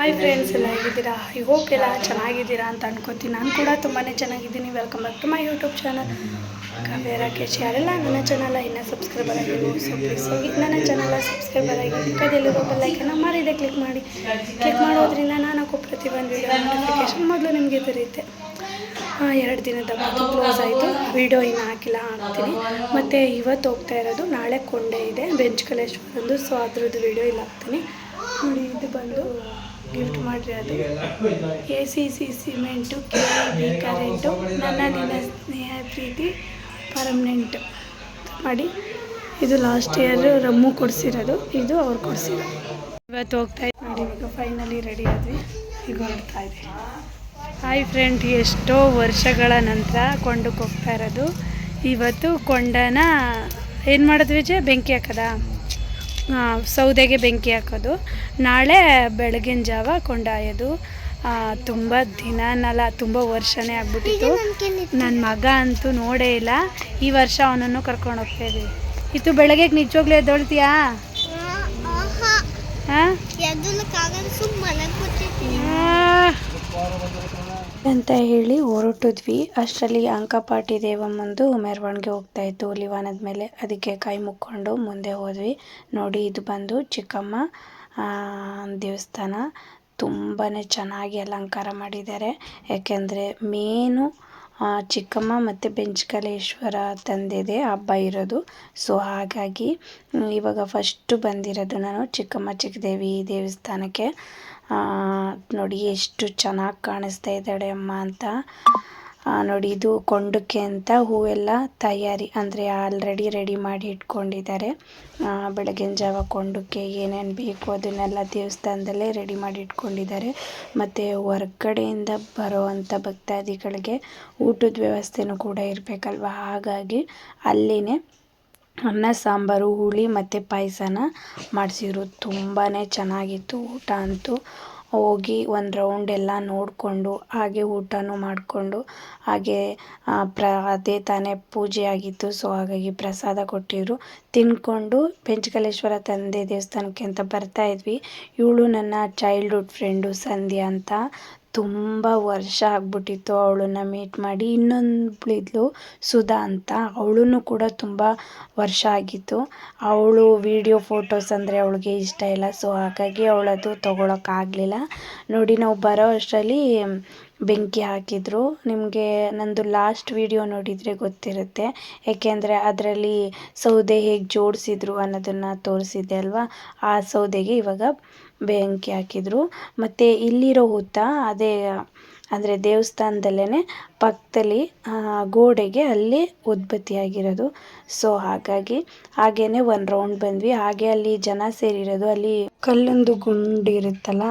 Hi friends ಎಲ್ಲ ಹೇಗಿದ್ದೀರಾ I hope ಎಲ್ಲ ಚೆನ್ನಾಗಿದ್ದೀರಾ ಅಂತ ಅನ್ಕೋತೀನಿ. ನಾನು ಕೂಡ ತುಂಬಾ ಚೆನ್ನಾಗಿದ್ದೀನಿ. Welcome back to my YouTube channel Kavya Rakesh ಯಾರೆಲ್ಲ ನನ್ನ ಚಾನಲ್ ಇನ್ನೂ ಸಬ್ಸ್ಕ್ರೈಬರ್ ಆಗಿ ಸೊ ನನ್ನ ಚಾನಲ್ ಸಬ್ಸ್ಕ್ರೈಬರ್ ಆಗಿ ಪಕ್ಕದಲ್ಲಿರೋ ಬೆಲ್ಲೈಕನ್ನ ಮಾಡಿದೆ ಕ್ಲಿಕ್ ಮಾಡಿ. ಕ್ಲಿಕ್ ಮಾಡೋದ್ರಿಂದ ನಾನು ಪ್ರತಿ ಪ್ರತಿಯೊಂದು ವೀಡಿಯೋ ನೋಟಿಫಿಕೇಶನ್ ಮೊದಲು ನಿಮಗೆ ದೊರೆಯುತ್ತೆ. ಎರಡು ದಿನದ ಬಾದು ಕ್ಲೋಸ್ ಆಯಿತು. ವಿಡಿಯೋ ಇನ್ನು ಹಾಕಿಲ್ಲ, ಹಾಕ್ತೀನಿ. ಮತ್ತು ಇವತ್ತು ಹೋಗ್ತಾ ಇರೋದು ನಾಳೆ ಕೊಂಡೆ ಇದೆ. ಬೆಂಚ್ ಕಲೇಶ್ವರಂದು ಸೊ ಅದ್ರದ್ದು ವಿಡಿಯೋ ಇಲ್ಲ ಹಾಕ್ತೀನಿ ನೋಡಿ, ಇದು ಬಂದು ಗಿಫ್ಟ್ ಮಾಡಿರೋದು A C C cement K B current ನನ್ನ ದಿನ ಸ್ನೇಹ ಪ್ರೀತಿ ಪರ್ಮನೆಂಟ್ ಮಾಡಿ ಇದು ಲಾಸ್ಟ್ ಇಯರ್ ರಮ್ಮು ಕೊಡಿಸಿರೋದು. ಇದು ಅವ್ರು ಕೊಡಿಸಿರೋದು ಇವತ್ತು ಹೋಗ್ತಾ ಇದ್ದೀವಿ ನೋಡಿ ಈಗ ಫೈನಲಿ ರೆಡಿ ಆದ್ವಿ. ಈಗ ಹೊರಡ್ತಾ ಇದೆ ಹಾಯ್ ಫ್ರೆಂಡ್ ಎಷ್ಟೋ ವರ್ಷಗಳ ನಂತರ ಕೊಂಡಕ್ಕೆ ಹೋಗ್ತಾ ಇರೋದು. ಇವತ್ತು ಕೊಂಡನ ಏನು ಮಾಡಿದ್ವಿ ಜೆ ಬೆಂಕಿ ಹಾಕದ? ಸೌದೆಗೆ ಬೆಂಕಿ ಹಾಕೋದು. ನಾಳೆ ಬೆಳಗಿನ ಜಾವ ಕೊಂಡಾಯೋದು. ತುಂಬ ದಿನನಲ್ಲ ತುಂಬ ವರ್ಷನೇ ಆಗ್ಬಿಟ್ಟಿತ್ತು. ನನ್ನ ಮಗ ಅಂತೂ ನೋಡೇ ಇಲ್ಲ. ಈ ವರ್ಷ ಅವನನ್ನು ಕರ್ಕೊಂಡು ಹೋಗ್ತಾ ಇದ್ದೀವಿ ಇತ್ತು ಬೆಳಗ್ಗೆ ನಿಜವಾಗ್ಲೂ ಎದ್ದೊಳ್ತೀಯಾ? ಹಾಂ ಅಂತ ಹೇಳಿ ಹೊರಟಿದ್ವಿ. ಅಷ್ಟರಲ್ಲಿ ಅಂಕಪಾಟಿ ದೇವಮ್ಮಂದು ಮೆರವಣಿಗೆ ಹೋಗ್ತಾ ಇತ್ತು ಲಿವಾನದ ಮೇಲೆ ಅದಕ್ಕೆ ಕೈ ಮುಕ್ಕೊಂಡು ಮುಂದೆ ಹೋದ್ವಿ. ನೋಡಿ, ಇದು ಬಂದು ಚಿಕ್ಕಮ್ಮ ದೇವಸ್ಥಾನ. ತುಂಬಾ ಚೆನ್ನಾಗಿ ಅಲಂಕಾರ ಮಾಡಿದ್ದಾರೆ. ಯಾಕೆಂದರೆ ಮೇನು ಚಿಕ್ಕಮ್ಮ ಮತ್ತು ಬೆಂಚ್ಕಲೇಶ್ವರ ತಂದಿದೆ ಹಬ್ಬ ಇರೋದು. ಸೊ, ಹಾಗಾಗಿ ಇವಾಗ ಫಸ್ಟು ಬಂದಿರೋದು ನಾನು ಚಿಕ್ಕಮ್ಮ ಚಿಕ್ಕದೇವಿ ದೇವಸ್ಥಾನಕ್ಕೆ. ನೋಡಿ ಎಷ್ಟು ಚೆನ್ನಾಗಿ ಕಾಣಿಸ್ತಾ ಇದ್ದಾಳೆ ಅಮ್ಮ ಅಂತ. ನೋಡಿ ಇದು ಕೊಂಡಕ್ಕೆ ಅಂತ ಹೂವೆಲ್ಲ ತಯಾರಿ, ಅಂದರೆ ಆಲ್ರೆಡಿ ರೆಡಿ ಮಾಡಿ ಇಟ್ಕೊಂಡಿದ್ದಾರೆ. ಬೆಳಗಿನ ಜಾವ ಕೊಂಡಕ್ಕೆ ಏನೇನು ಬೇಕು ಅದನ್ನೆಲ್ಲ ದೇವಸ್ಥಾನದಲ್ಲೇ ರೆಡಿ ಮಾಡಿ ಇಟ್ಕೊಂಡಿದ್ದಾರೆ. ಮತ್ತು ಹೊರ್ಗಡೆಯಿಂದ ಬರೋವಂಥ ಭಕ್ತಾದಿಗಳಿಗೆ ಊಟದ ವ್ಯವಸ್ಥೆನೂ ಕೂಡ ಇರಬೇಕಲ್ವ? ಹಾಗಾಗಿ ಅಲ್ಲಿನೇ ಅನ್ನ, ಸಾಂಬಾರು, ಹುಳಿ ಮತ್ತು ಪಾಯಸನ ಮಾಡಿಸಿದ್ರು. ತುಂಬಾ ಚೆನ್ನಾಗಿತ್ತು ಊಟ ಅಂತೂ. ಹೋಗಿ ಒಂದು ರೌಂಡ್ ಎಲ್ಲ ನೋಡಿಕೊಂಡು, ಹಾಗೆ ಊಟನೂ ಮಾಡಿಕೊಂಡು, ಹಾಗೆ ಪ್ರ, ಅದೇ ತಾನೇ ಪೂಜೆ ಆಗಿತ್ತು. ಸೊ ಹಾಗಾಗಿ ಪ್ರಸಾದ ಕೊಟ್ಟಿದ್ರು. ತಿಂದ್ಕೊಂಡು ಪಂಚಕಲೇಶ್ವರ ತಂದೆ ದೇವಸ್ಥಾನಕ್ಕೆ ಅಂತ ಬರ್ತಾ ಇದ್ವಿ. ಇವಳು ನನ್ನ ಚೈಲ್ಡ್ಹುಡ್ ಫ್ರೆಂಡು ಸಂಧ್ಯಾ ಅಂತ. ತುಂಬ ವರ್ಷ ಆಗ್ಬಿಟ್ಟಿತ್ತು ಅವಳನ್ನ ಮೀಟ್ ಮಾಡಿ. ಇನ್ನೊಂದ್ಳಿದ್ಲು ಸುಧಾ ಅಂತ. ಅವಳೂ ಕೂಡ ತುಂಬ ವರ್ಷ ಆಗಿತ್ತು. ಅವಳು ವಿಡಿಯೋ ಫೋಟೋಸ್ ಅಂದರೆ ಅವಳಿಗೆ ಇಷ್ಟ ಇಲ್ಲ. ಸೊ ಹಾಗಾಗಿ ಅವಳದು ತೊಗೊಳಕ್ಕಾಗಲಿಲ್ಲ. ನೋಡಿ, ನಾವು ಬರೋ ಅಷ್ಟರಲ್ಲಿ ಬೆಂಕಿ ಹಾಕಿದ್ರು. ನಿಮಗೆ ನಂದು ಲಾಸ್ಟ್ ವಿಡಿಯೋ ನೋಡಿದರೆ ಗೊತ್ತಿರುತ್ತೆ. ಏಕೆಂದರೆ ಅದರಲ್ಲಿ ಸೌದೆ ಹೇಗೆ ಜೋಡಿಸಿದ್ರು ಅನ್ನೋದನ್ನು ತೋರಿಸಿದ್ದೆ ಅಲ್ವಾ? ಆ ಸೌದೆಗೆ ಇವಾಗ ಬೆಂಕಿ ಹಾಕಿದ್ರು. ಮತ್ತು ಇಲ್ಲಿರೋ ಹುತ್ತ ಅದೇ, ಅಂದರೆ ದೇವಸ್ಥಾನದಲ್ಲೇ ಪಕ್ಕದಲ್ಲಿ ಗೋಡೆಗೆ ಅಲ್ಲಿ ಉದ್ಬತ್ತಿ ಆಗಿರೋದು ಸೊ ಹಾಗಾಗಿ ಹಾಗೇನೆ ಒಂದು ರೌಂಡ್ ಬಂದ್ವಿ. ಹಾಗೆ ಅಲ್ಲಿ ಜನ ಸೇರಿರೋದು, ಅಲ್ಲಿ ಕಲ್ಲೊಂದು ಗುಂಡಿ ಇರುತ್ತಲ್ಲ,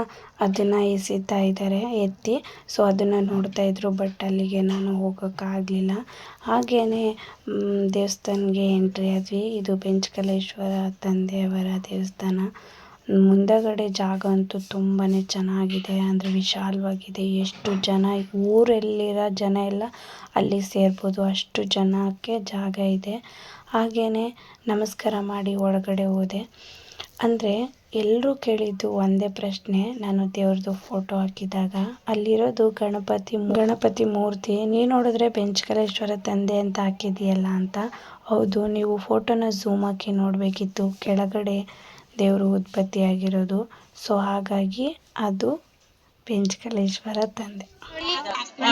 ಅದನ್ನು ಎಸಿತಾ ಇದ್ದಾರೆ ಎತ್ತಿ. ಸೊ ಅದನ್ನು ನೋಡ್ತಾ ಇದ್ರು ಬಟ್ ಅಲ್ಲಿಗೆ ನಾನು ಹೋಗೋಕ್ಕಾಗಲಿಲ್ಲ ಹಾಗೇನೆ ದೇವಸ್ಥಾನಗೆ ಎಂಟ್ರಿ ಆದ್ವಿ. ಇದು ಬೆಂಚ್ಕಲೇಶ್ವರ ತಂದೆಯವರ ದೇವಸ್ಥಾನ. ಮುಂದಗಡೆ ಜಾಗ ಅಂತೂ ತುಂಬಾ ಚೆನ್ನಾಗಿದೆ, ಅಂದರೆ ವಿಶಾಲವಾಗಿದೆ. ಎಷ್ಟು ಜನ ಊರಲ್ಲಿರೋ ಜನ ಎಲ್ಲ ಅಲ್ಲಿ ಸೇರ್ಬೋದು, ಅಷ್ಟು ಜನಕ್ಕೆ ಜಾಗ ಇದೆ. ಹಾಗೇನೆ ನಮಸ್ಕಾರ ಮಾಡಿ ಒಳಗಡೆ ಹೋದೆ. ಅಂದರೆ ಎಲ್ಲರೂ ಕೇಳಿದ್ದು ಒಂದೇ ಪ್ರಶ್ನೆ, ನಾನು ದೇವ್ರದ್ದು ಫೋಟೋ ಹಾಕಿದಾಗ, ಅಲ್ಲಿರೋದು ಗಣಪತಿ ಗಣಪತಿ ಮೂರ್ತಿ, ನೀನು ನೋಡಿದ್ರೆ ಬೆಂಚ್ಕಲೇಶ್ವರ ತಂದೆ ಅಂತ ಹಾಕಿದೆಯಲ್ಲ ಅಂತ? ಹೌದು, ನೀವು ಫೋಟೋನ ಝೂಮ್ ಹಾಕಿ ನೋಡಬೇಕಿತ್ತು. ಕೆಳಗಡೆ ದೇವರು ಉತ್ಪತ್ತಿ ಆಗಿರೋದು. ಸೊ ಹಾಗಾಗಿ ಅದು ಪೆಂಚಕಲೇಶ್ವರ ತಂದೆ.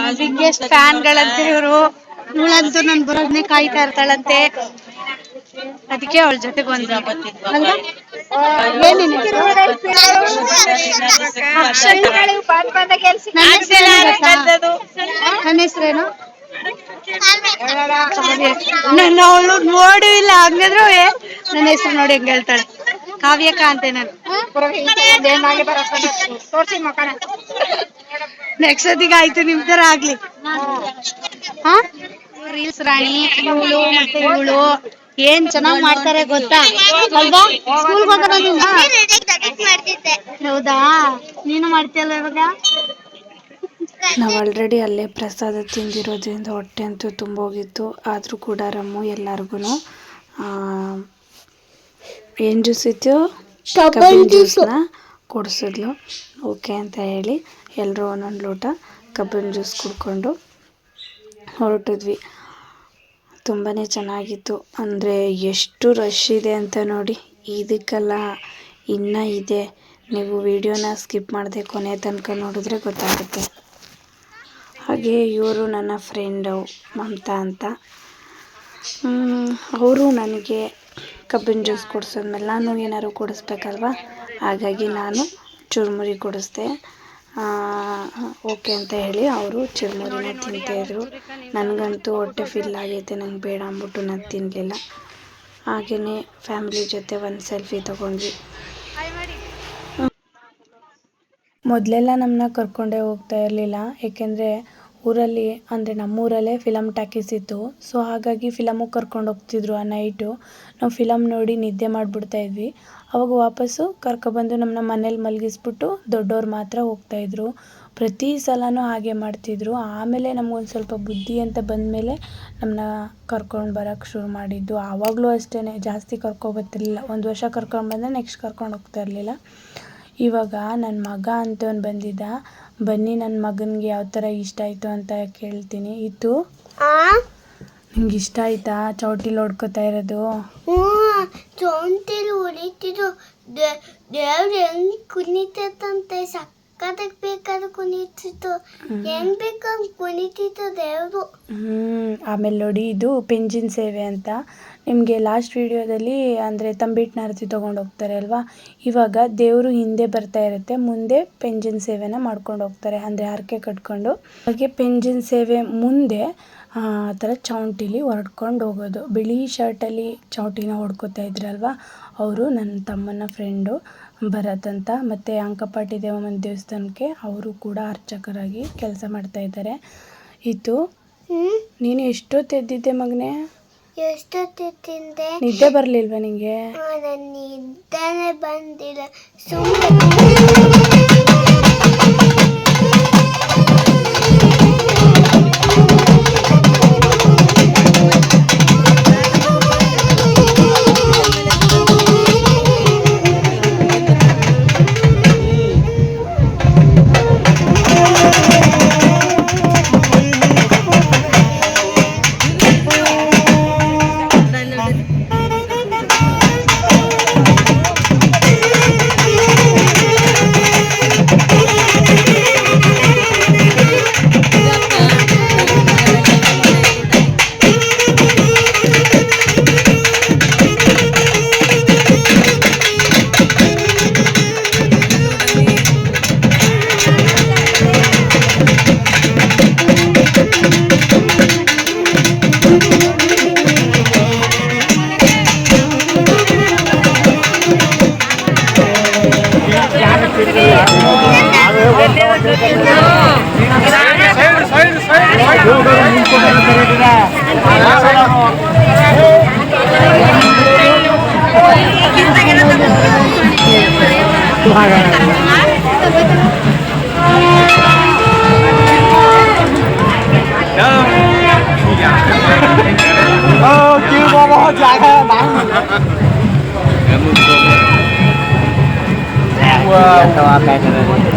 ಅದಕ್ಕೆ ಫ್ಯಾನ್ಗಳಂತೆ ಇವರು. ಇವಳಂತೂ ನನ್ ಬರೋದ್ನೇ ಕಾಯ್ತಾ ಇರ್ತಾಳಂತೆ. ಅದಕ್ಕೆ ಅವಳ ಜೊತೆಗೆ ಒಂದು ನನ್ನ ಹೆಸರೇನು? ನನ್ನ ಅವಳು ನೋಡು ಇಲ್ಲ. ಹಂಗಂದ್ರು ನನ್ನ ಹೆಸರು ನೋಡಿ ಹೆಂಗ್ ಹೇಳ್ತಾಳೆ. ಕಾವ್ಯಕ್ಕ ಅಂತೆ ನಾನು. ನೆಕ್ಸ್ಟ್ ಸತಿಗೆ ಆಯ್ತು ನಿಮ್ ತರ ಆಗ್ಲಿ. ರೀಲ್ಸ್ ರಾಣಿ ಇವಳು ಮತ್ತೆ ಇವಳು ಏನ್ ಚೆನ್ನಾಗ್ ಮಾಡ್ತಾರೆ ಗೊತ್ತಾ? ಅಲ್ವಾ? ಸ್ಕೂಲ್ ಹೌದಾ? ನೀನು ಮಾಡ್ತೀಯಲ್ಲ ಇವಾಗ? ನಾವು ಆಲ್ರೆಡಿ ಅಲ್ಲೇ ಪ್ರಸಾದ ತಿಂದಿರೋದ್ರಿಂದ ಹೊಟ್ಟೆ ಅಂತೂ ತುಂಬೋಗಿತ್ತು. ಆದರೂ ಕೂಡ ರಮ್ಮು ಎಲ್ಲರಿಗೂ ಏನು ಜ್ಯೂಸ್ ಇತ್ತು ಕಬ್ಬಿನ ಜ್ಯೂಸ್ನ ಕುಡಿಸಿದ್ಲು. ಓಕೆ ಅಂತ ಹೇಳಿ ಎಲ್ಲರೂ ಒಂದೊಂದು ಲೋಟ ಕಬ್ಬಿನ ಜ್ಯೂಸ್ ಕುಡ್ಕೊಂಡು ಹೊರಟಿದ್ವಿ. ತುಂಬಾ ಚೆನ್ನಾಗಿತ್ತು. ಅಂದರೆ ಎಷ್ಟು ರಶ್ ಇದೆ ಅಂತ ನೋಡಿ. ಇದಕ್ಕೆಲ್ಲ ಇನ್ನೂ ಇದೆ. ನೀವು ವಿಡಿಯೋನ ಸ್ಕಿಪ್ ಮಾಡದೆ ಕೊನೆ ತನಕ ನೋಡಿದ್ರೆ ಗೊತ್ತಾಗುತ್ತೆ. ಹಾಗೆ ಇವರು ನನ್ನ ಫ್ರೆಂಡು ಮಮತಾ ಅಂತ. ಅವರು ನನಗೆ ಕಬ್ಬಿನ ಜ್ಯೂಸ್ ಕುಡಿಸಿದ್ಮೇಲೆ ನಾನು ಏನಾದ್ರು ಕುಡಿಸ್ಬೇಕಲ್ವ? ಹಾಗಾಗಿ ನಾನು ಚುರುಮುರಿ ಕುಡಿಸ್ದೆ. ಓಕೆ ಅಂತ ಹೇಳಿ ಅವರು ಚುರುಮುರಿನ ತಿಂತಾಯಿದ್ರು ನನಗಂತೂ ಹೊಟ್ಟೆ ಫಿಲ್ ಆಗೈತೆ ನಂಗೆ ಬೇಡ ಅಂದ್ಬಿಟ್ಟು ನಾನು ತಿನ್ನಲಿಲ್ಲ ಹಾಗೆಯೇ ಫ್ಯಾಮಿಲಿ ಜೊತೆ ಒಂದು ಸೆಲ್ಫಿ ತೊಗೊಂಡ್ವಿ. ಮೊದಲೆಲ್ಲ ನಮ್ಮನ್ನ ಕರ್ಕೊಂಡೇ ಹೋಗ್ತಾ ಇರಲಿಲ್ಲ. ಏಕೆಂದರೆ ಊರಲ್ಲಿ, ಅಂದರೆ ನಮ್ಮೂರಲ್ಲೇ ಫಿಲಮ್ ಟಾಕೀಸ್ ಇತ್ತು ಸೊ ಹಾಗಾಗಿ ಫಿಲಮ್ಮಿಗೆ ಕರ್ಕೊಂಡು ಹೋಗ್ತಿದ್ರು ಆ ನೈಟು ನಾವು ಫಿಲಮ್ ನೋಡಿ ನಿದ್ದೆ ಮಾಡಿಬಿಡ್ತಾ ಇದ್ವಿ. ಅವಾಗ ವಾಪಸ್ಸು ಕರ್ಕೊಬಂದು ನಮ್ಮನ್ನ ಮನೇಲಿ ಮಲಗಿಸ್ಬಿಟ್ಟು ದೊಡ್ಡವ್ರು ಮಾತ್ರ ಹೋಗ್ತಾಯಿದ್ರು ಪ್ರತಿ ಸಲವೂ ಹಾಗೆ ಮಾಡ್ತಿದ್ರು. ಆಮೇಲೆ ನಮ್ಗೊಂದು ಸ್ವಲ್ಪ ಬುದ್ಧಿ ಅಂತ ಬಂದಮೇಲೆ ನಮ್ಮನ್ನ ಕರ್ಕೊಂಡು ಬರೋಕ್ಕೆ ಶುರು ಮಾಡಿದ್ದು. ಆವಾಗಲೂ ಅಷ್ಟೇ ಜಾಸ್ತಿ ಕರ್ಕೊಬರ್ತಿರ್ಲಿಲ್ಲ ಒಂದು ವರ್ಷ ಕರ್ಕೊಂಡು ಬಂದರೆ ನೆಕ್ಸ್ಟ್ ಕರ್ಕೊಂಡು ಹೋಗ್ತಾ ಇರಲಿಲ್ಲ. ಇವಾಗ ನನ್ನ ಮಗ ಅಂತವ್ನು ಬಂದಿದ್ದ. ಬನ್ನಿ ನನ್ನ ಮಗನಿಗೆ ಯಾವ ಥರ ಇಷ್ಟ ಆಯಿತು ಅಂತ ಕೇಳ್ತೀನಿ. ಇತ್ತು? ನಿಂಗೆ ಇಷ್ಟ ಆಯ್ತಾ? ಚೌಟಿಲಿ ಹೊಡ್ಕೊತಾ ಇರೋದು? ಚೌಟಿಲಿ ಹೊಡಿತಿದ್ರು ದೇವ್ರು ಹೆಂಗ್ ಕುಣಿತೈತಂತೆ. ಸಕ್ಕತ್ತಾಗಿ ಬೇಕಾದ್ರೆ ಕುಣಿತಿತ್ತು. ಹೆಂಗ್ ಬೇಕಂದ್ ಕುಣಿತಿತ್ತು ದೇವ್ರು. ಹ್ಮ್ ಆಮೇಲೆ ನೋಡಿ ಇದು ಪೆಂಜಿನ್ ಸೇವೆ ಅಂತ. ನಿಮಗೆ ಲಾಸ್ಟ್ ವೀಡಿಯೋದಲ್ಲಿ ಅಂದರೆ ತಂಬಿಟ್ಟು ನಾರತಿ ತೊಗೊಂಡು ಹೋಗ್ತಾರೆ ಅಲ್ವಾ? ಇವಾಗ ದೇವರು ಹಿಂದೆ ಬರ್ತಾ ಇರುತ್ತೆ ಮುಂದೆ ಪೆಂಜಿನ ಸೇವೆನ ಮಾಡ್ಕೊಂಡು ಹೋಗ್ತಾರೆ ಅಂದರೆ ಹರಕೆ ಕಟ್ಕೊಂಡು. ಹಾಗೆ ಪೆಂಜಿನ ಸೇವೆ ಮುಂದೆ ಆ ಥರ ಚೌಂಟಿಲಿ ಹೊರಡ್ಕೊಂಡು ಹೋಗೋದು. ಬಿಳಿ ಶರ್ಟಲ್ಲಿ ಚೌಟಿನ ಹೊಡ್ಕೋತಾ ಇದ್ರಲ್ವ? ಅವರು ನನ್ನ ತಮ್ಮನ ಫ್ರೆಂಡು ಭರತ್ ಅಂತ ಮತ್ತು ಅಂಕಪಾಟಿ ದೇವಮ್ಮನ ದೇವಸ್ಥಾನಕ್ಕೆ ಅವರು ಕೂಡ ಅರ್ಚಕರಾಗಿ ಕೆಲಸ ಮಾಡ್ತಾ ಇದ್ದಾರೆ. ಇದು ನೀನು ಎಷ್ಟೊತ್ತು ಎದ್ದಿದ್ದೆ ಮಗನೇ? ಎಷ್ಟೊತ್ತಿ ತಿಂದೆ ನಿದ್ದೆ ಬರಲಿಲ್ವಾ ನಿಂಗೆ? ನಿದ್ದೆನೆ ಬಂದಿಲ್ಲ. ಸುಮ್ಮನೆ ờ chưa bo bo dài ha bạn Wow.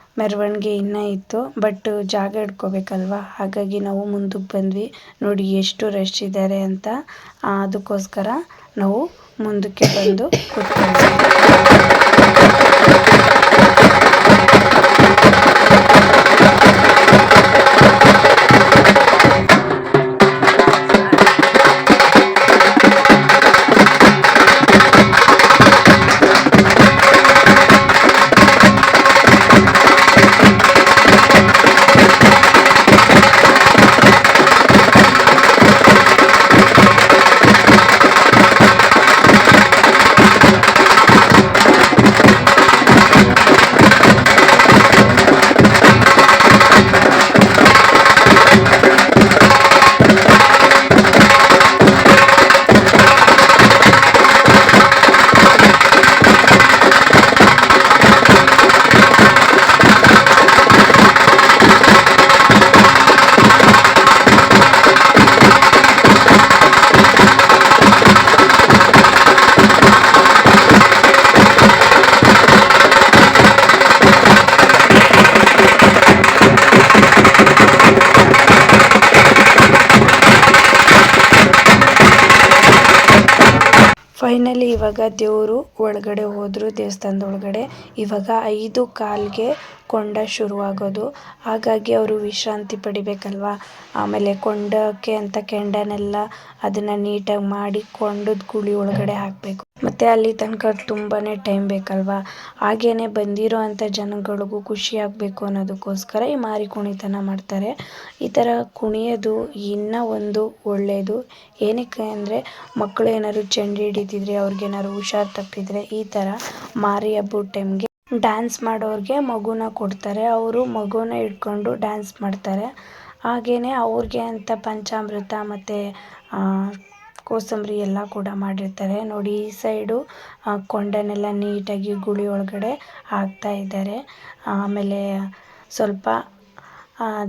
ಮೆರವಣಿಗೆ ಇನ್ನೂ ಇತ್ತು, ಬಟ್ ಜಾಗ ಹಿಡ್ಕೋಬೇಕಲ್ವ? ಹಾಗಾಗಿ ನಾವು ಮುಂದಕ್ಕೆ ಬಂದ್ವಿ. ನೋಡಿ, ಎಷ್ಟು ರಶ್ ಇದ್ದಾರೆ ಅಂತ. ಅದಕ್ಕೋಸ್ಕರ ನಾವು ಮುಂದಕ್ಕೆ ಬಂದು ಕೂತ್ಕೊಂಡ್ವಿ. ಫೈನಲಿ ಇವಾಗ ದೇವರು ಒಳಗಡೆ ಹೋದ್ರು, ದೇವಸ್ಥಾನದ ಒಳಗಡೆ. ಇವಾಗ ಐದು ಕಾಲ್ಗೆ ಕೊಂಡ ಶುರುವಾಗೋದು. ಹಾಗಾಗಿ ಅವರು ವಿಶ್ರಾಂತಿ ಪಡಿಬೇಕಲ್ವಾ? ಆಮೇಲೆ ಕೊಂಡಕ್ಕೆ ಅಂತ ಕೆಂಡನೆಲ್ಲ ಅದನ್ನು ನೀಟಾಗಿ ಮಾಡಿ ಕೊಂಡದ ಗುಳಿ ಒಳಗಡೆ ಹಾಕಬೇಕು. ಮತ್ತು ಅಲ್ಲಿ ತನಕ ತುಂಬಾ ಟೈಮ್ ಬೇಕಲ್ವಾ? ಹಾಗೇನೆ ಬಂದಿರೋ ಅಂಥ ಜನಗಳಿಗೂ ಖುಷಿ ಆಗಬೇಕು ಅನ್ನೋದಕ್ಕೋಸ್ಕರ ಈ ಮಾರಿ ಕುಣಿತನ ಮಾಡ್ತಾರೆ. ಈ ಥರ ಕುಣಿಯೋದು ಇನ್ನೂ ಒಂದು ಒಳ್ಳೆಯದು ಏನಕ್ಕೆ ಅಂದರೆ ಮಕ್ಕಳು ಏನಾದ್ರು ಚೆಂಡು ಹಿಡಿತಿದ್ರೆ ಅವ್ರಿಗೇನಾದ್ರು ಹುಷಾರು ತಪ್ಪಿದರೆ ಈ ಥರ ಮಾರಿ ಹಬ್ಬದ ಟೈಮ್ಗೆ ಡ್ಯಾನ್ಸ್ ಮಾಡೋರಿಗೆ ಮಗುನ ಕೊಡ್ತಾರೆ. ಅವರು ಮಗುನ ಇಟ್ಕೊಂಡು ಡ್ಯಾನ್ಸ್ ಮಾಡ್ತಾರೆ. ಹಾಗೆಯೇ ಅವ್ರಿಗೆ ಅಂತ ಪಂಚಾಮೃತ ಮತ್ತು ಕೋಸಂಬರಿ ಎಲ್ಲ ಕೂಡ ಮಾಡಿರ್ತಾರೆ. ನೋಡಿ, ಈ ಸೈಡು ಕೊಂಡನೆಲ್ಲ ನೀಟಾಗಿ ಗುಳಿ ಒಳಗಡೆ ಹಾಕ್ತಾ ಇದ್ದಾರೆ. ಆಮೇಲೆ ಸ್ವಲ್ಪ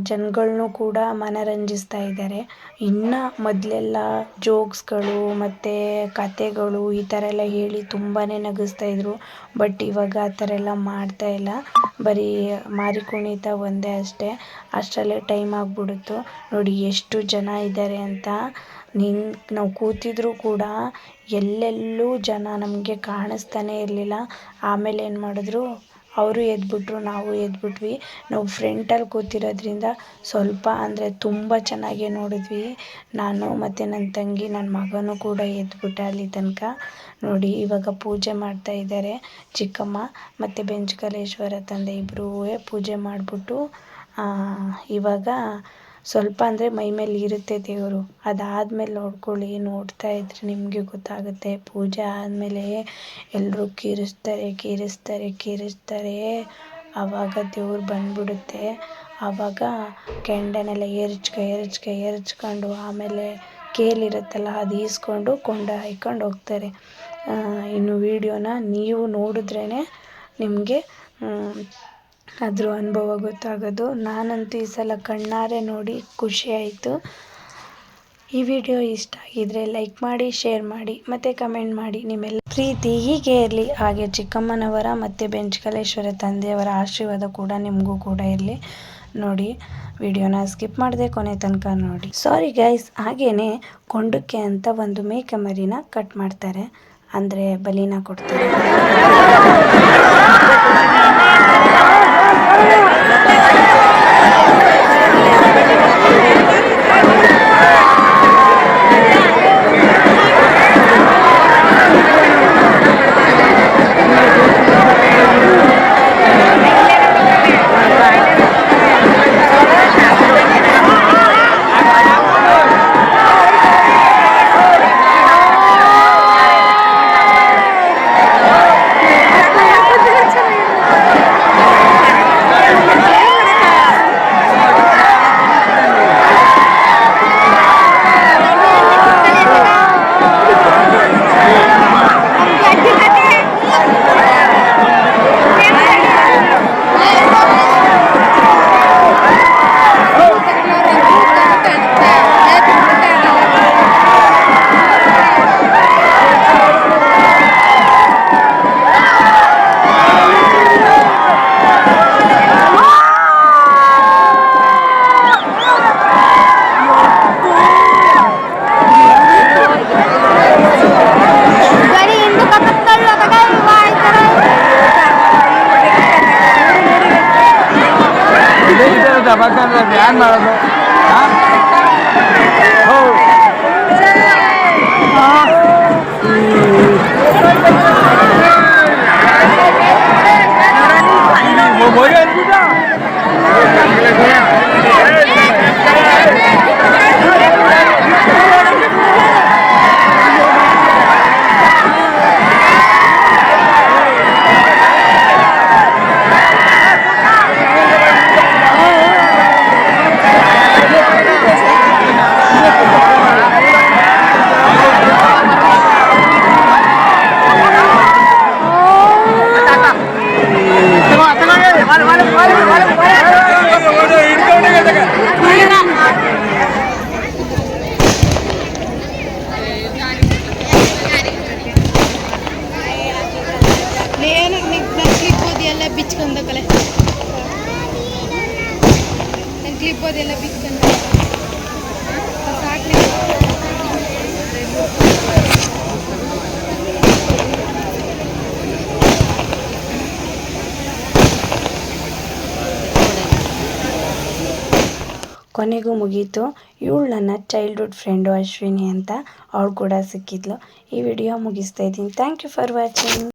ಜನಗಳ್ನೂ ಕೂಡ ಮನರಂಜಿಸ್ತಾ ಇದ್ದಾರೆ. ಇನ್ನು ಮೊದಲೆಲ್ಲ ಜೋಕ್ಸ್ಗಳು ಮತ್ತು ಕತೆಗಳು ಈ ಥರ ಎಲ್ಲ ಹೇಳಿ ತುಂಬಾ ನಗಿಸ್ತಾ ಇದ್ರು. ಬಟ್ ಇವಾಗ ಆ ಥರ ಎಲ್ಲ ಮಾಡ್ತಾ ಇಲ್ಲ. ಬರೀ ಮಾರಿ ಕುಣಿತ ಒಂದೇ ಅಷ್ಟೇ. ಅಷ್ಟರಲ್ಲೇ ಟೈಮ್ ಆಗಿಬಿಡುತ್ತು. ನೋಡಿ, ಎಷ್ಟು ಜನ ಇದ್ದಾರೆ ಅಂತ. ನಿನ್, ನಾವು ಕೂತಿದ್ರೂ ಕೂಡ ಎಲ್ಲೆಲ್ಲೂ ಜನ ನಮಗೆ ಕಾಣಿಸ್ತಾನೆ ಇರಲಿಲ್ಲ. ಆಮೇಲೆ ಏನು ಮಾಡಿದ್ರು? ಅವರು ಎದ್ಬಿಟ್ರು, ನಾವು ಎದ್ಬಿಟ್ವಿ. ನಾವು ಫ್ರಂಟಲ್ಲಿ ಕೂತಿರೋದ್ರಿಂದ ಸ್ವಲ್ಪ ಅಂದರೆ ತುಂಬ ಚೆನ್ನಾಗಿ ನೋಡಿದ್ವಿ. ನಾನು ಮತ್ತು ನನ್ನ ತಂಗಿ ನನ್ನ ಮಗನೂ ಕೂಡ ಎದ್ಬಿಟ್ಟ ಅಲ್ಲಿ ತನಕ. ನೋಡಿ, ಇವಾಗ ಪೂಜೆ ಮಾಡ್ತಾ ಇದ್ದಾರೆ ಚಿಕ್ಕಮ್ಮ ಮತ್ತು ಬೆಂಚಕಲೇಶ್ವರ ತಂದೆ ಇಬ್ಬರೂ ಪೂಜೆ ಮಾಡಿಬಿಟ್ಟು ಇವಾಗ ಸ್ವಲ್ಪ ಅಂದರೆ ಮೈ ಮೇಲೆ ಇರುತ್ತೆ ದೇವರು. ಅದಾದಮೇಲೆ ನೋಡ್ಕೊಳ್ಳಿ, ನೋಡ್ತಾ ಇದ್ರೆ ನಿಮಗೆ ಗೊತ್ತಾಗುತ್ತೆ. ಪೂಜೆ ಆದಮೇಲೆ ಎಲ್ಲರೂ ಕೀರಿಸ್ತಾರೆ ಕೀರಿಸ್ತಾರೆ ಕೀರಿಸ್ತಾರೆ. ಆವಾಗ ದೇವ್ರು ಬಂದ್ಬಿಡುತ್ತೆ. ಆವಾಗ ಕೆಂಡನೆಲ್ಲ ಎರಚ್ಕ ಎರಚ್ಕ ಎರಚ್ಕೊಂಡು ಆಮೇಲೆ ಕೇಲಿರುತ್ತಲ್ಲ ಅದು ಈಸ್ಕೊಂಡು ಕೊಂಡ ಹಾಯ್ಕೊಂಡು ಹೋಗ್ತಾರೆ. ಇನ್ನು ವೀಡಿಯೋನ ನೀವು ನೋಡಿದ್ರೇ ನಿಮಗೆ ಅದ್ರ ಅನುಭವ ಗೊತ್ತಾಗೋದು. ನಾನಂತೂ ಈ ಸಲ ಕಣ್ಣಾರೆ ನೋಡಿ ಖುಷಿ ಆಯಿತು. ಈ ವಿಡಿಯೋ ಇಷ್ಟ ಆಗಿದ್ರೆ ಲೈಕ್ ಮಾಡಿ, ಶೇರ್ ಮಾಡಿ, ಮತ್ತು ಕಮೆಂಟ್ ಮಾಡಿ. ನಿಮ್ಮೆಲ್ಲ ಪ್ರೀತಿ ಹೀಗೆ ಇರಲಿ. ಹಾಗೆ ಚಿಕ್ಕಮ್ಮನವರ ಮತ್ತು ಬೆಂಚಕಲೇಶ್ವರ ತಂದೆಯವರ ಆಶೀರ್ವಾದ ಕೂಡ ನಿಮಗೂ ಕೂಡ ಇರಲಿ. ನೋಡಿ, ವಿಡಿಯೋನ ಸ್ಕಿಪ್ ಮಾಡಿದೆ ಕೊನೆ ತನಕ ನೋಡಿ. ಸಾರಿ ಗೈಸ್ ಹಾಗೇ ಕೊಂಡಕ್ಕೆ ಅಂತ ಒಂದು ಮೇಕೆ ಮರಿನ ಕಟ್ ಮಾಡ್ತಾರೆ. ಅಂದರೆ ಬಲಿನ ಕೊಡ್ತಾರೆ. Yeah. ಬ್ಯಾನ್ ಮಾಡೋದು ಎಲ್ಲ ಬಿಚ್ಕೊಂಡ ಕಲೆ. ನನ್ನ ಕ್ಲಿಪ್ ಅದೆಲ್ಲ ಬಿಚ್ಕೊಂಡ. ಕೊನೆಗೂ ಮುಗೀತು. ಇವಳು ನನ್ನ ಚೈಲ್ಡ್ಹುಡ್ ಫ್ರೆಂಡು ಅಶ್ವಿನಿ ಅಂತ. ಅವಳು ಕೂಡ ಸಿಕ್ಕಿದ್ಲು. ಈ ವಿಡಿಯೋ ಮುಗಿಸ್ತಾ ಇದ್ದೀನಿ. Thank you for watching